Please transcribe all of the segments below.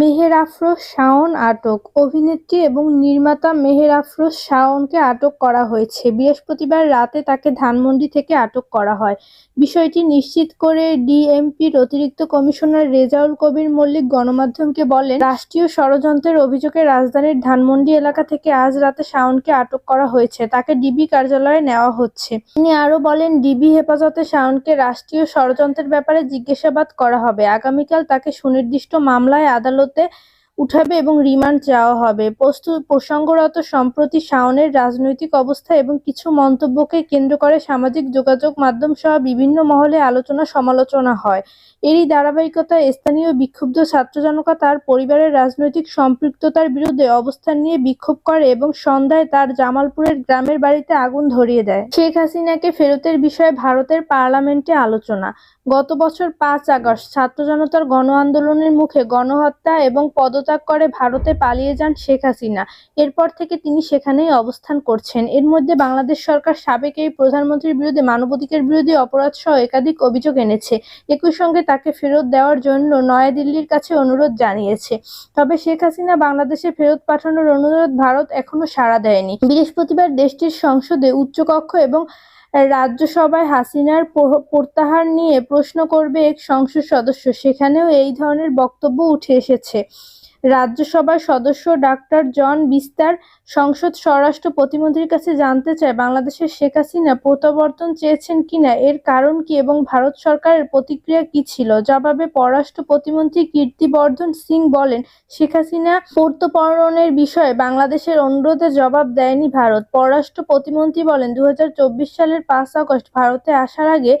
মেহের আফরোজ শাওন আটক। অভিনেত্রী এবং নির্মাতা মেহের আফরোজ শাওনকে আটক করা হয়েছে। বৃহস্পতিবার রাতে তাকে ধানমন্ডি থেকে আটক করা হয়। বিষয়টি নিশ্চিত করে ডিএমপির অতিরিক্ত কমিশনার রেজাউল কবির মল্লিক গণমাধ্যমকে বলেন, রাষ্ট্রীয় ষড়যন্ত্রের অভিযোগে রাজধানীর ধানমন্ডি এলাকা থেকে আজ রাতে শাওনকে আটক করা হয়েছে। তাকে ডিবি কার্যালয়ে নেওয়া হচ্ছে। তিনি আরও বলেন, ডিবি হেফাজতে শাওনকে রাষ্ট্রীয় ষড়যন্ত্রের ব্যাপারে জিজ্ঞাসাবাদ করা হবে। আগামীকাল তাকে সুনির্দিষ্ট মামলায় আদালতে হতে উঠাবে এবং রিমান্ড চাওয়া হবে। প্রসঙ্গরত সম্প্রতি শাওনের রাজনৈতিক অবস্থা এবং কিছু মন্তব্যকে কেন্দ্র করে সামাজিক যোগাযোগ মাধ্যম সহ বিভিন্ন মহলে আলোচনা সমালোচনা হয়। এরই ধারাবাহিকতায় স্থানীয় বিক্ষুব্ধ ছাত্র জনতা তার পরিবারের রাজনৈতিক সম্পৃক্ততার বিরুদ্ধে অবস্থান নিয়ে বিক্ষোভ করে এবং সন্ধ্যায় তার জামালপুরের গ্রামের বাড়িতে আগুন ধরিয়ে দেয়। শেখ হাসিনাকে ফেরতের বিষয়ে ভারতের পার্লামেন্টে আলোচনা। গত বছর পাঁচ আগস্ট ছাত্র জনতার গণ আন্দোলনের মুখে গণহত্যা এবং পদত্যাগ করে ভারতে পালিয়ে যান শেখ হাসিনা। এরপর থেকে তিনি সেখানেই অবস্থান করছেন। এর মধ্যে বাংলাদেশ সরকার সাবেক এই প্রধানমন্ত্রীর বিরুদ্ধে মানবাধিকার বিরোধী অপরাধ সহ একাধিক অভিযোগ এনেছে। একই সঙ্গে তাকে ফেরত দেওয়ার জন্য নয়াদিল্লির কাছে অনুরোধ জানিয়েছে। তবে শেখ হাসিনা বাংলাদেশে ফেরত পাঠানোর অনুরোধ ভারত এখনও সাড়া দেয়নি। বৃহস্পতিবার দেশটির সংসদে উচ্চকক্ষ এবং রাজ্যসভায় হাসিনার প্রত্যাহার নিয়ে প্রশ্ন করবে এক সংসদ সদস্য। সেখানেও এই ধরনের বক্তব্য উঠে এসেছে। রাজ্যসভার সদস্য ডাক্তার জন বিস্তার সংসদ স্বরাষ্ট্র প্রতিমন্ত্রীর কাছে জানতে চায়, বাংলাদেশের শেখ হাসিনা প্রত্যাবর্তন চেয়েছেন কিনা, এর কারণ কি এবং ভারত সরকারের প্রতিক্রিয়া কি ছিল? জবাবে পররাষ্ট্র প্রতিমন্ত্রী কীর্তিবর্ধন সিং বলেন, শেখ হাসিনা প্রত্যর্পণের বিষয়ে বাংলাদেশের অনুরোধে জবাব দেয়নি ভারত। পররাষ্ট্র প্রতিমন্ত্রী বলেন দু হাজার চব্বিশ সালের পাঁচ আগস্ট ভারতে আসার আগে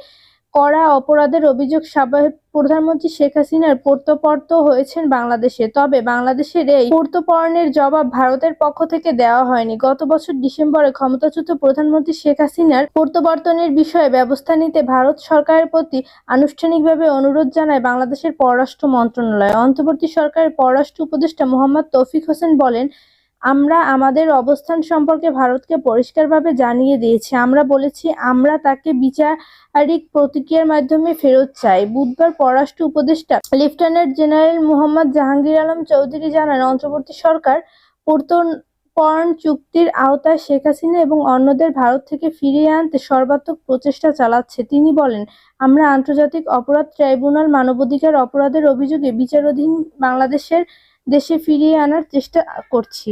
করা অপরাধের অভিযোগ সাবেক প্রধানমন্ত্রী শেখ হাসিনার প্রত্যর্পণ হয়েছেন বাংলাদেশে। তবে বাংলাদেশের এই প্রত্যর্পণের জবাব ভারতের পক্ষ থেকে দেওয়া হয়নি। গত বছর ডিসেম্বরে ক্ষমতাচ্যুত প্রধানমন্ত্রী শেখ হাসিনার প্রত্যাবর্তনের বিষয়ে ব্যবস্থা নিতে ভারত সরকারের প্রতি আনুষ্ঠানিকভাবে অনুরোধ জানায় বাংলাদেশের পররাষ্ট্র মন্ত্রণালয়। অন্তর্বর্তী সরকারের পররাষ্ট্র উপদেষ্টা মোহাম্মদ তৌফিক হোসেন বলেন আমরা আমাদের অবস্থান সম্পর্কে ভারতকে পরিষ্কারভাবে জানিয়ে দিয়েছি। আমরা বলেছি, আমরা তাকে বিচারিক প্রতিক্রিয়ার মাধ্যমে ফেরত চাই। বুধবার পররাষ্ট্র উপদেষ্টা, লেফটেন্যান্ট জেনারেল মোহাম্মদ জাহাঙ্গীর আলম চৌধুরী জানান, অন্তর্বর্তী সরকার প্রত্যর্পণ চুক্তির আওতায় শেখ হাসিনা এবং অন্যদের ভারত থেকে ফিরিয়ে আনতে সর্বাত্মক প্রচেষ্টা চালাচ্ছে। তিনি বলেন, আমরা আন্তর্জাতিক অপরাধ ট্রাইব্যুনাল মানবাধিকার অপরাধের অভিযোগে বিচারাধীন বাংলাদেশের দেশে ফিরিয়ে আনার চেষ্টা করছি।